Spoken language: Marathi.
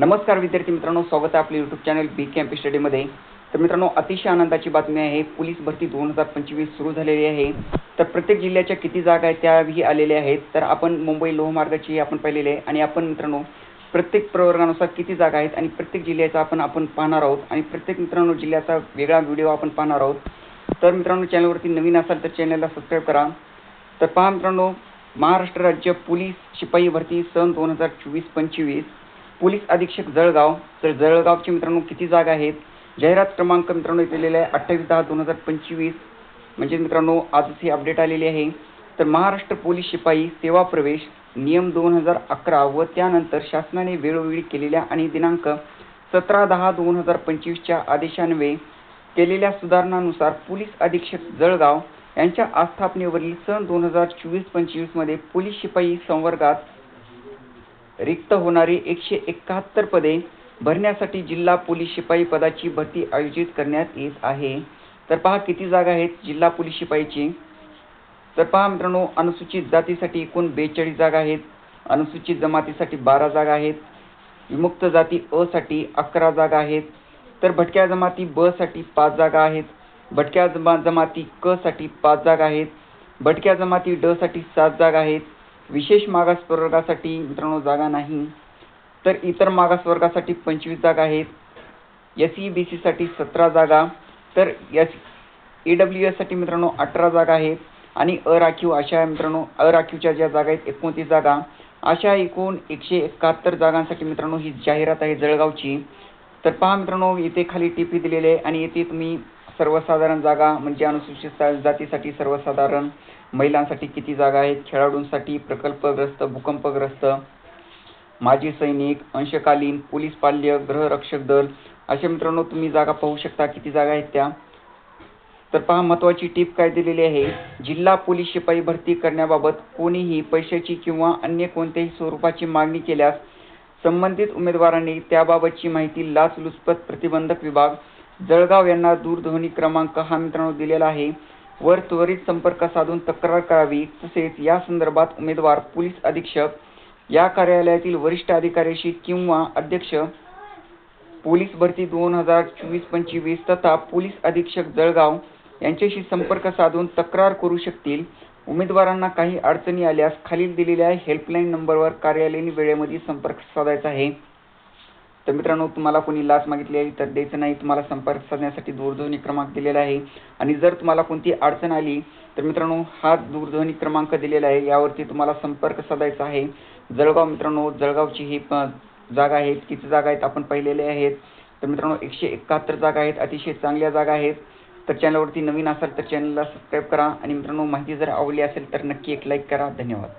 नमस्कार विद्यार्थी मित्रांनो स्वागत आहे आपले यूट्यूब चॅनल बी कॅम्प स्टडीमध्ये तर मित्रांनो अतिशय आनंदाची बातमी आहे पोलीस भरती दोन हजार पंचवीस सुरू झालेली आहे. तर प्रत्येक जिल्ह्याच्या किती जागा आहेत त्याही आलेल्या आहेत. तर आपण मुंबई लोहमार्गाची आपण पाहिलेली आहे. आणि आपण मित्रांनो प्रत्येक प्रवर्गानुसार किती जागा आहेत आणि प्रत्येक जिल्ह्याचा आपण आपण पाहणार आहोत. आणि प्रत्येक मित्रांनो जिल्ह्याचा वेगळा व्हिडिओ आपण पाहणार आहोत. तर मित्रांनो चॅनलवरती नवीन असाल तर चॅनलला सबस्क्राईब करा. तर पहा मित्रांनो महाराष्ट्र राज्य पोलीस शिपाई भरती सन दोन हजार चोवीस पंचवीस. पोलीस अधीक्षक जळगाव. तर जळगावचे मित्रांनो किती जागा आहेत? जाहिरात क्रमांक मित्रांनो दिलेला आहे अठ्ठावीस दहा दोन हजार पंचवीस. म्हणजे मित्रांनो आजच ही अपडेट आलेली आहे. तर महाराष्ट्र पोलीस शिपाई सेवा प्रवेश नियम दोन हजार अकरा व त्यानंतर शासनाने वेळोवेळी केलेल्या आणि दिनांक सतरा दहा दोन हजार पंचवीसच्या आदेशान्वये केलेल्या सुधारणानुसार पोलीस अधीक्षक जळगाव यांच्या आस्थापनेवरील सन दोन हजार चोवीस पंचवीसमध्ये पोलीस शिपाई संवर्गात रिक्त होणारी एकशे एकाहत्तर पदे भरण्यासाठी जिल्हा पोलीस शिपाई पदाची भरती आयोजित करण्यात येत आहे. तर पहा किती जागा आहेत जिल्हा पोलीस शिपाईची. तर पहा मित्रांनो अनुसूचित जातीसाठी एकूण बेचाळीस जागा आहेत. अनुसूचित जमातीसाठी बारा जागा आहेत. विमुक्त जाती अ साठी अकरा जागा आहेत. तर भटक्या जमाती ब साठी पाच जागा आहेत. भटक्या जमा जमाती क साठी पाच जागा आहेत. भटक्या जमाती ड साठी सात जागा आहेत. विशेष मागासवर्गासाठी मित्रांनो जागा नाही. तर इतर मागासवर्गासाठी पंचवीस जागा आहेत. एस ई बी सीसाठी सतरा जागा. तर एस ई डब्ल्यू एससाठी मित्रांनो अठरा जागा आहेत. आणि अराखीव अशा मित्रांनो अराखीवच्या ज्या जागा आहेत एकोणतीस जागा. अशा एकूण एकशे एकाहत्तर जागांसाठी मित्रांनो ही जाहिरात आहे जळगावची. तर पहा मित्रांनो इथे खाली टीपी दिलेली आहे आणि येथे तुम्ही सर्वसाधारण जागा म्हणजे अनुसूचित जातीसाठी सर्वसाधारण महिलांसाठी किती जागा आहेत? खेळाडूंसाठी प्रकल्पग्रस्त भूकंपग्रस्त माजी सैनिक अंशकालीन पोलीस पाल्य गृहरक्षक दल अशा मित्रांनो तुम्ही जागा पाहू शकता. किती जागा आहेत त्या? तर पहा महत्त्वाची टीप काय दिलेली आहे? जिल्हा पोलीस शिपाई भरती करण्याबाबत कोणीही पैशाची किंवा अन्य कोणत्याही स्वरूपाची मागणी केल्यास संबंधित उमेदवारांनी त्याबाबतची माहिती लाचलुचपत प्रतिबंधक विभाग जळगाव यांना दूरध्वनी क्रमांक हा मित्रांनो दिलेला आहे. वर त्वरित संपर्क साधून तक्रार करावी तसेच या संदर्भात उमेदवार पोलीस अधीक्षक या कार्यालयातील वरिष्ठ अधिकाऱ्याशी किंवा अध्यक्ष पोलीस भरती दोन हजार चोवीस पंचवीस तथा पोलीस अधीक्षक जळगाव यांच्याशी संपर्क साधून तक्रार करू शकतील. उमेदवारांना काही अडचणी आल्यास खालील दिलेल्या हेल्पलाईन नंबरवर कार्यालयीन वेळेमध्ये संपर्क साधायचा आहे. तर मित्रांनो तुम्हाला कोणी लाच मागितली आहे तर द्यायचं नाही. तुम्हाला संपर्क साधण्यासाठी दूरध्वनी क्रमांक दिलेला आहे. आणि जर तुम्हाला कोणती अडचण आली तर मित्रांनो हा दूरध्वनी क्रमांक दिलेला आहे. यावरती तुम्हाला संपर्क साधायचा आहे. जळगाव मित्रांनो जळगावची ही जागा आहेत किती जागा आहेत आपण पाहिलेले आहेत. तर मित्रांनो एकशे एकाहत्तर जागा आहेत. अतिशय चांगल्या जागा आहेत. तर चॅनलवरती नवीन असाल तर चॅनलला सबस्क्राईब करा. आणि मित्रांनो माहिती जर आवडली असेल तर नक्की एक लाईक करा. धन्यवाद.